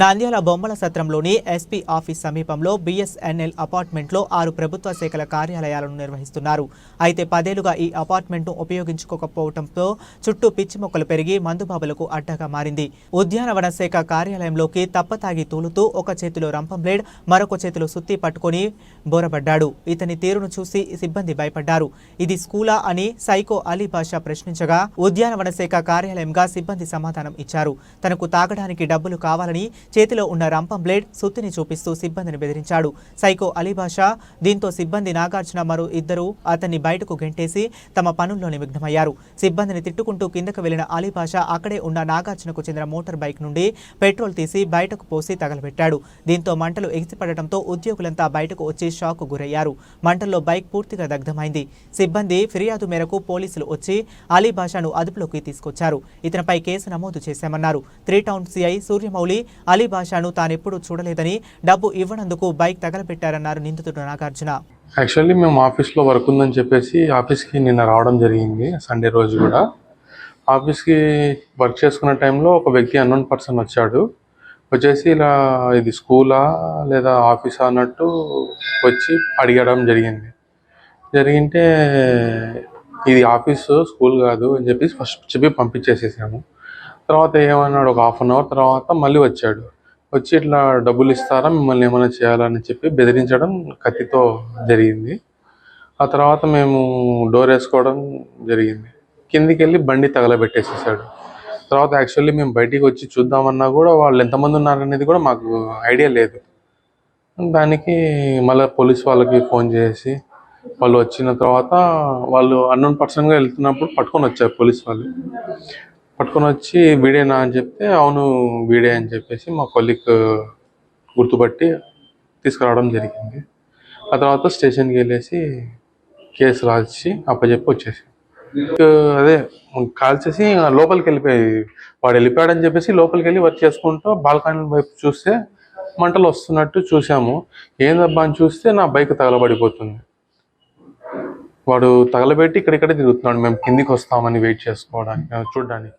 నంద్యాల బొమ్మల సత్రంలోని SP office సమీపంలో బీఎస్ఎన్ఎల్ అపార్ట్మెంట్లో ఆరు ప్రభుత్వ శాఖల కార్యాలయాలను నిర్వహిస్తున్నారు. అయితే పదేలుగా ఈ అపార్ట్మెంట్ను ఉపయోగించుకోకపోవడంతో చుట్టూ పిచ్చి మొక్కలు పెరిగి మందుబాబులకు అడ్డగా మారింది. ఉద్యానవన శాఖ కార్యాలయంలోకి తప్పతాగి తూలుతూ ఒక చేతిలో రంపం బ్లేడ్ మరొక చేతిలో సుత్తి పట్టుకొని బోరబడ్డాడు. ఇతని తీరును చూసి సిబ్బంది భయపడ్డారు. ఇది స్కూలా అని సైకో అలీ బాషా ప్రశ్నించగా ఉద్యానవన శాఖ కార్యాలయంగా సిబ్బంది సమాధానం ఇచ్చారు. తనకు తాగడానికి డబ్బులు కావాలని చేతిలో ఉన్న రంపం బ్లేడ్ సుత్తిని చూపిస్తూ సిబ్బందిని బెదిరించాడు. సైకో అలీబాషా దీంతో సిబ్బంది నాగార్జున మరో ఇద్దరు అతన్ని బయటకు గెంటేసి తమ పనుల్లో నిమగ్నమయ్యారు సిబ్బందిని తిట్టుకుంటూ కిందకు వెళ్ళిన అలీబాషా అక్కడే ఉన్న నాగార్జునకు చెందిన మోటార్ బైక్ నుండి పెట్రోల్ తీసి బయటకు పోసి తగలబెట్టాడు. దీంతో మంటలు ఎగిసిపడటంతో ఉద్యోగులంతా బయటకు వచ్చి షాక్ గురయ్యారు. మంటల్లో బైక్ పూర్తిగా దగ్ధమైంది. సిబ్బంది ఫిర్యాదు మేరకు పోలీసులు వచ్చి అలీబాషాను అదుపులోకి తీసుకొచ్చారు. ఇతనిపై కేసు నమోదు చేశామన్నారు. త్రీ టౌన్ సిఐ సూర్యమౌళి అలీబాషాను తానెప్పుడూ చూడలేదని డబ్బు ఇవ్వనందుకు బైక్ తగలబెట్టారన్నారు నిందితుడు నాగార్జున. యాక్చువల్లీ మేము ఆఫీస్లో వర్క్ ఉందని చెప్పేసి ఆఫీస్కి నిన్న రావడం జరిగింది సండే రోజు కూడా. ఆఫీస్కి వర్క్ చేసుకున్న టైంలో ఒక వ్యక్తి అన్నోన్ పర్సన్ వచ్చాడు. వచ్చేసి ఇలా ఇది స్కూలా లేదా ఆఫీసా అన్నట్టు వచ్చి అడిగడం జరిగింది. జరిగింటే ఇది ఆఫీసు స్కూల్ కాదు అని చెప్పేసి ఫస్ట్ చెప్పి పంపించేసేసాము. తర్వాత ఏమన్నాడు? ఒక హాఫ్ అన్ అవర్ తర్వాత మళ్ళీ వచ్చాడు. వచ్చి ఇట్లా డబ్బులు ఇస్తారా? మిమ్మల్ని ఏమైనా చేయాలని చెప్పి బెదిరించడం కత్తితో జరిగింది. ఆ తర్వాత మేము డోర్ వేసుకోవడం జరిగింది. కిందికి వెళ్ళి బండి తగలబెట్టేసేసాడు. తర్వాత యాక్చువల్లీ మేము బయటికి వచ్చి చూద్దామన్నా కూడా వాళ్ళు ఎంతమంది ఉన్నారనేది కూడా మాకు ఐడియా లేదు. దానికి మళ్ళీ పోలీస్ వాళ్ళకి ఫోన్ చేసి వాళ్ళు వచ్చిన తర్వాత వాళ్ళు అన్నోన్ పర్సన్గా వెళ్తున్నప్పుడు పట్టుకొని వచ్చారు పోలీస్ వాళ్ళు. పట్టుకొని వచ్చి వీడేనా అని చెప్తే అవును వీడే అని చెప్పేసి మా కొలిక్ గుర్తుపట్టి తీసుకురావడం జరిగింది. ఆ తర్వాత స్టేషన్కి వెళ్ళేసి కేసు రాల్చి అప్పచెప్పి వచ్చేసి. అదే కాల్చేసి లోపలికి వెళ్ళిపోయి వాడు వెళ్ళిపోయాడని చెప్పేసి లోపలికి వెళ్ళి వర్క్ చేసుకుంటూ బాల్కనీ వైపు చూస్తే మంటలు వస్తున్నట్టు చూసాము ఏందబ్బా అని చూస్తే నా బైక్ తగలబడిపోతుంది. వాడు తగలబెట్టి ఇక్కడిక్కడే తిరుగుతున్నాడు. మేము కిందికి వస్తామని వెయిట్ చేసుకోవడానికి చూడడానికి.